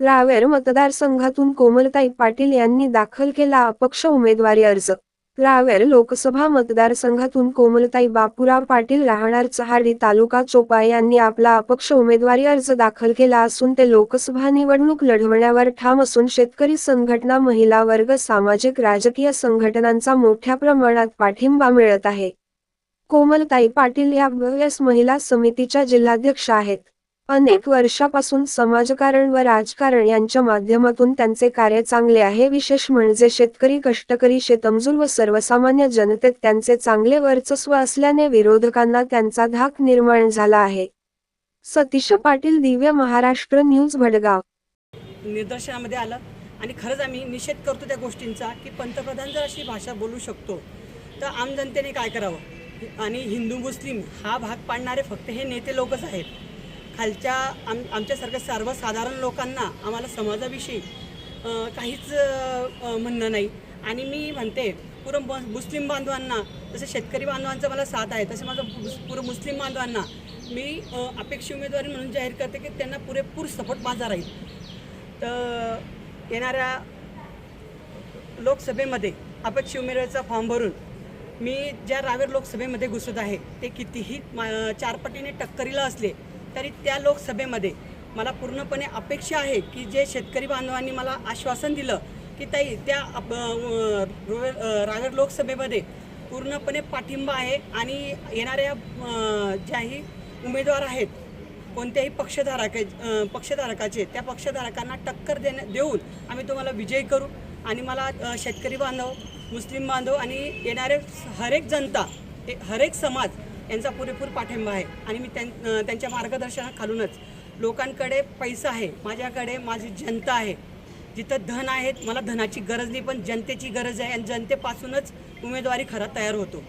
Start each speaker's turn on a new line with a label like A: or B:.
A: रावेर मतदारसंघातून कोमलताई पाटील यांनी दाखल केला अपक्ष उमेदवारी अर्ज. रावेर लोकसभा मतदारसंघातून कोमलताई बापूराव पाटील राहणार चहाडी तालुका चोपा यांनी आपला अपक्ष उमेदवारी अर्ज दाखल केला असून ते लोकसभा निवडणूक लढवण्यावर ठाम असून शेतकरी संघटना महिला वर्ग सामाजिक राजकीय संघटनांचा मोठ्या प्रमाणात पाठिंबा मिळत आहे. कोमलताई पाटील या महिला समितीच्या जिल्हाध्यक्ष आहेत. अनेक वर्षापासून समाजकारण व राजकारण यांच्या माध्यमातून त्यांचे कार्य चांगले आहे. विशेष म्हणजे शेतकरी कष्टकरी शेतमजूर व सर्वसामान्य जनतेत त्यांचे चांगले वर्चस्व असल्याने विरोधकांना त्यांचा धाक निर्माण झाला आहे. सतीश पाटील दिव्य महाराष्ट्र न्यूज भडगाव.
B: निदर्शनामध्ये आलं आणि खरंच आम्ही निषेध करतो त्या गोष्टींचा की पंतप्रधान जर अशी भाषा बोलू शकतो तर आम जनतेने काय करावं? आणि हिंदू मुस्लिम हा भाग पाडणारे फक्त हे नेते लोकच आहेत. खालच्या आम आमच्यासारख्या सर्वसाधारण लोकांना आम्हाला समाजाविषयी काहीच म्हणणं नाही. आणि मी म्हणते पुरं ब- मुस्लिम बांधवांना जसं शेतकरी बांधवांचा मला साथ आहे तसं माझं मुस- पुरं मुस्लिम बांधवांना मी अं, अपेक्षित उमेदवारी म्हणून जाहीर करते की त्यांना पुरेपूर सपोर्ट माझा राहील. तर येणाऱ्या लोकसभेमध्ये अपेक्षित उमेदवारीचा फॉर्म भरून मी ज्या रावेर लोकसभेमध्ये घुसत आहे ते कितीही मा- चारपटीने टक्करीला असले तरी त्या लोकसभेमध्ये मला पूर्णपणे अपेक्षा आहे की जे शेतकरी बांधवांनी मला आश्वासन दिलं की ताई त्या रायगड लोकसभेमध्ये पूर्णपणे पाठिंबा आहे आणि येणाऱ्या ज्याही उमेदवार आहेत कोणत्याही पक्षधारक पक्षधारकाचे त्या पक्षधारकांना टक्कर देण्या देऊन आम्ही तुम्हाला विजयी करू आणि मला शेतकरी बांधव मुस्लिम बांधव आणि येणारे हरेक जनता हे हरेक समाज यांचा पुरेपूर पाठिंबा आहे. आणि मी त्यां त्यांच्या मार्गदर्शनाखालूनच लोकांकडे पैसा आहे माझ्याकडे माझी जनता आहे. जिथं धन आहेत मला धनाची गरज नाही पण जनतेची गरज आहे आणि जनतेपासूनच उमेदवारी खरा तयार होतो.